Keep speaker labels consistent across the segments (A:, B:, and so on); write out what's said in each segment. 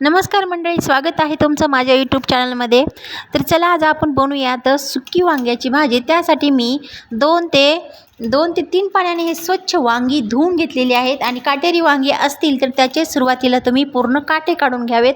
A: नमस्कार मंडळी स्वागत आहे तुमचं माझ्या यूट्यूब चॅनलमध्ये तर चला आज आपण बनवूयात सुकी वांग्याची भाजी. त्यासाठी मी दोन ते दोन ते तीन पाण्याने हे स्वच्छ वांगी धुवून घेतलेली आहेत. आणि काटेरी वांगी असतील तर त्याचे सुरुवातीला तुम्ही पूर्ण काटे काढून घ्यावेत.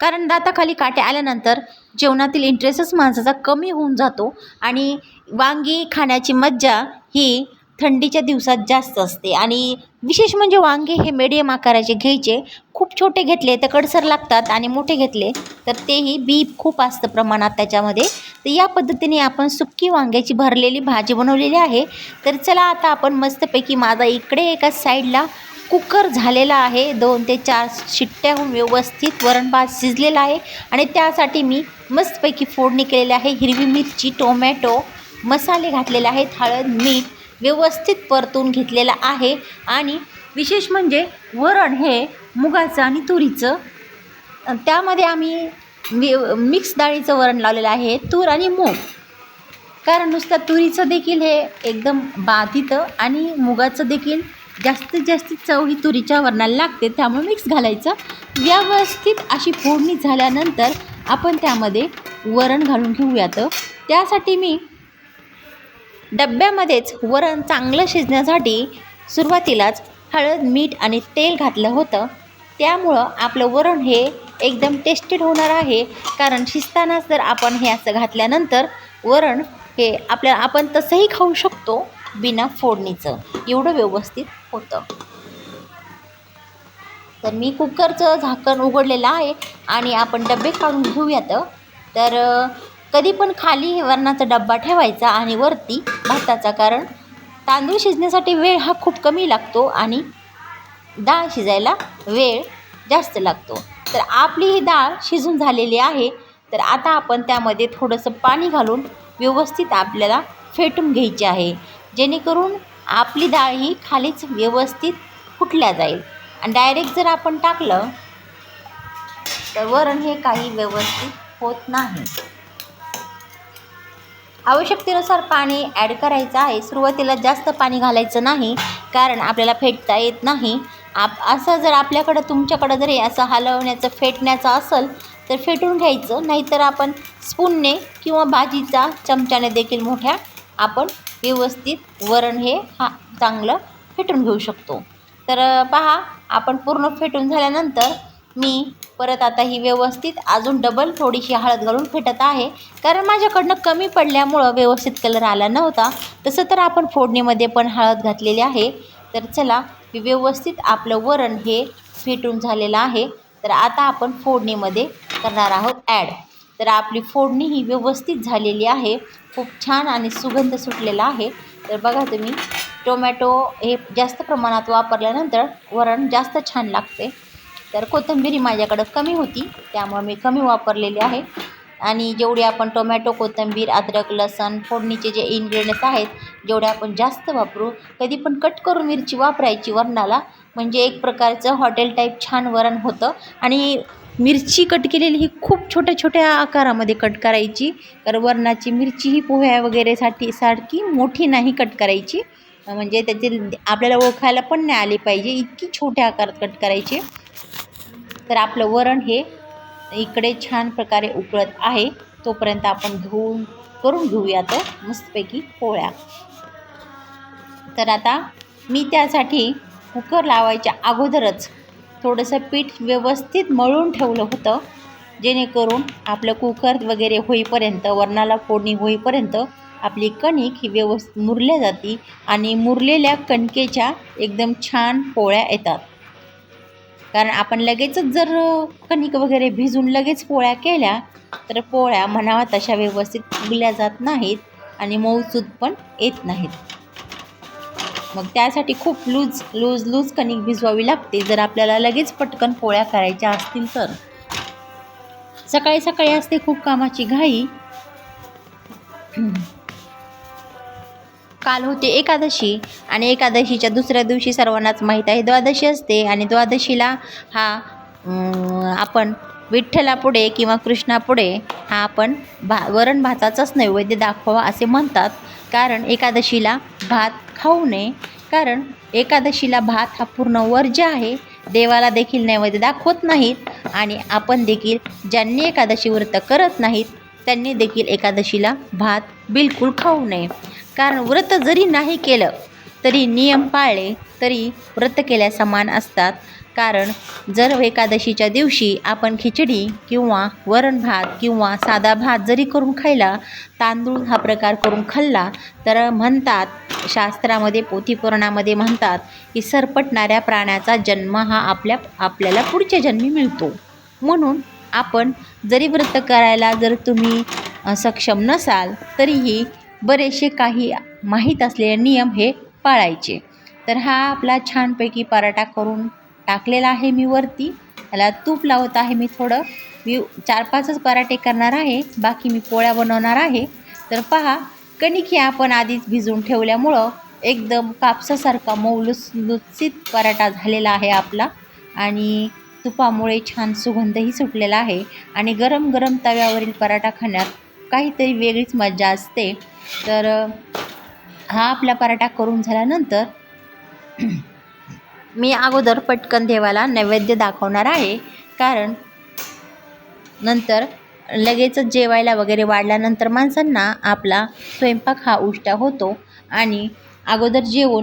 A: कारण दाताखाली काटे आल्यानंतर जेवणातील इंटरेस्टच माणसाचा कमी होऊन जातो. आणि वांगी खाण्याची मज्जा ही थंडीच्या दिवसात जास्त असते. आणि विशेष म्हणजे वांगे हे मिडियम आकाराचे घ्यायचे. खूप छोटे घेतले तर कडसर लागतात आणि मोठे घेतले तर तेही बी खूप असतं प्रमाणात त्याच्यामध्ये. तर या पद्धतीने आपण सुक्की वांग्याची भरलेली भाजी बनवलेली आहे. तर चला आता आपण मस्तपैकी माझा इकडे एका साईडला कुकर झालेला आहे. दोन ते चार शिट्ट्याहून व्यवस्थित वरण भात शिजलेला आहे. आणि त्यासाठी मी मस्तपैकी फोडणी केलेली आहे. हिरवी मिरची टोमॅटो मसाले घातलेले आहेत. हळद मीठ व्यवस्थित परतून घेतलेलं आहे आणि विशेष म्हणजे वरण हे मुगाचं आणि तुरीचं. त्यामध्ये आम्ही वि मिक्स डाळीचं वरण लावलेलं आहे तूर आणि मूग. कारण नुसतं तुरीचं देखील हे एकदम बाधितं आणि मुगाचं देखील जास्तीत जास्त चव ही तुरीच्या वरणाला लागते त्यामुळे मिक्स घालायचं. व्यवस्थित अशी फोडणी झाल्यानंतर आपण त्यामध्ये वरण घालून घेऊयात. त्यासाठी मी डब्यामध्येच वरण चांगलं शिजण्यासाठी सुरुवातीलाच हळद मीठ आणि तेल घातलं होतं. त्यामुळं आपलं वरण हे एकदम टेस्टेड होणार आहे. कारण शिजतानाच जर आपण हे असं घातल्यानंतर वरण हे आपल्या आपण तसंही खाऊ शकतो बिना फोडणीचं. एवढं व्यवस्थित होतं. तर मी कुकरचं झाकण उघडलेलं आहे आणि आपण डबे काढून घेऊयात. तर कधी पण खाली वरणाचा डब्बा ठेवायचा आणि वरती भाताचा कारण तांदूळ शिजण्यासाठी वेळ हा खूप कमी लागतो आणि डाळ शिजायला वेळ जास्त लागतो. तर आपली ही डाळ शिजून झालेली आहे तर आता आपण त्यामध्ये थोडंसं पाणी घालून व्यवस्थित आपल्याला फेटून घ्यायची आहे. जेणेकरून आपली डाळ ही खालीच व्यवस्थित फुटल्या जाईल. आणि डायरेक्ट जर आपण टाकलं तर वरण हे काही व्यवस्थित होत नाही. आवश्यकतेनुसार पाणी ॲड करायचं आहे. सुरुवातीला जास्त पाणी घालायचं नाही कारण आपल्याला फेटता येत नाही. आप असं जर आपल्याकडं तुमच्याकडं जरी असं हलवण्याचं फेटण्याचं असेल तर फेटून घ्यायचं. नाहीतर आपण स्पूनने किंवा भाजीचा चमच्याने देखील मोठ्या आपण व्यवस्थित वरण हे हा चांगलं फेटून घेऊ शकतो. तर पहा आपण पूर्ण फेटून झाल्यानंतर मी परत आता ही व्यवस्थित अजून डबल थोडीशी हळद घालून फेटत आहे. कारण माझ्याकडनं कमी पडल्यामुळं व्यवस्थित कलर आला नव्हता. तसं तर आपण फोडणीमध्ये पण हळद घातलेली आहे. तर चला व्यवस्थित आपलं वरण हे फेटून झालेलं आहे. तर आता आपण फोडणीमध्ये करणार आहोत ॲड तर आपली फोडणी ही व्यवस्थित झालेली आहे. खूप छान आणि सुगंध सुटलेला आहे. तर बघा तुम्ही टोमॅटो हे जास्त प्रमाणात वापरल्यानंतर वरण जास्त छान लागते. तर कोथिंबीर माझ्याकडं कमी होती त्यामुळे मी कमी वापरलेली आहे. आणि जेवढे आपण टोमॅटो कोथिंबीर अद्रक लसण फोडणीचे जे इन्ग्रेडियंट्स आहेत जेवढे आपण जास्त वापरू कधी पण कट करून मिरची वापरायची वरणाला. म्हणजे एक प्रकारचं हॉटेल टाईप छान वरण होतं. आणि मिरची कट केलेली ही खूप छोट्या छोट्या आकारामध्ये कट करायची. तर वरणाची मिरची ही पोह्या वगैरेसाठी सारखी मोठी नाही कट करायची. म्हणजे त्याचे आपल्याला ओळखायला पण नाही आली पाहिजे इतकी छोट्या आकारात कट करायची. तर आपलं वरण हे इकडे छान प्रकारे उकळत आहे. तोपर्यंत आपण धुवून करून घेऊयात मस्तपैकी पोळ्या. तर आता मी त्यासाठी कुकर लावायच्या अगोदरच थोडंसं पीठ व्यवस्थित मळून ठेवलं होतं. जेणेकरून आपलं कुकर वगैरे होईपर्यंत वरणाला फोडणी होईपर्यंत आपली कणिक ही व्यवस्थित मुरल्या जाती आणि मुरलेल्या कणकेच्या एकदम छान पोळ्या येतात. कारण आपण लगेचच जर कणिक वगैरे भिजून लगेच पोळ्या केल्या तर पोळ्या म्हणावा तशा व्यवस्थित फुगल्या जात नाहीत आणि मऊसूद पण येत नाहीत. मग त्यासाठी खूप लूज लूज लूज कणिक भिजवावी लागते. जर आपल्याला लगेच पटकन पोळ्या करायच्या असतील तर. सकाळी सकाळी असते खूप कामाची घाई. काल होते एकादशी आणि एकादशीच्या दुसऱ्या दिवशी सर्वांनाच माहीत आहे. द्वादशी असते आणि द्वादशीला हा आपण विठ्ठलापुढे किंवा कृष्णापुढे हा आपण भा वरण भाताचाच नैवेद्य दाखवावा असे म्हणतात. कारण एकादशीला भात खाऊ नये. कारण एकादशीला भात हा पूर्ण वर्ज्य आहे देवाला देखील नैवेद्य दाखवत नाहीत आणि आपण देखील ज्यांनी एकादशी व्रत करत नाहीत त्यांनी देखील एकादशीला भात बिलकुल खाऊ नये. कारण व्रत जरी नाही केलं तरी नियम पाळले तरी व्रत केल्या समान असतात. कारण जर एकादशीच्या दिवशी आपण खिचडी किंवा वरण भात किंवा साधा भात जरी करून खायला तांदूळ हा प्रकार करून खाल्ला तर म्हणतात शास्त्रामध्ये पोथीपुराणामध्ये म्हणतात की सरपटणाऱ्या प्राण्याचा जन्म हा आपल्या आपल्याला पुढच्या जन्मी मिळतो. म्हणून आपण जरी व्रत करायला जर तुम्ही सक्षम नसाल तरीही बरेचसे काही माहीत असलेले नियम हे पाळायचे. तर हा आपला छानपैकी पराठा करून टाकलेला आहे मी वरती. त्याला तूप लावत आहे मी थोडं. मी चार पाचच पराठे करणार आहे. बाकी मी पोळ्या बनवणार आहे. तर पहा कणिक हे आपण आधीच भिजवून ठेवल्यामुळं एकदम कापसासारखा मऊ लुस पराठा झालेला आहे आपला. आणि तुपामुळे छान सुगंधही सुटलेला आहे. आणि गरम गरम तव्यावरील पराठा खाण्यात काहीतरी वेगळीच मजा असते. तर हा आपला पराठा करून झाल्यानंतर मी अगोदर पटकन देवाला नैवेद्य दाखवणार आहे. कारण नंतर लगेचच जेवायला वगैरे वाढल्यानंतर माणसांना आपला स्वयंपाक हा उष्टा होतो आणि अगोदर जेवून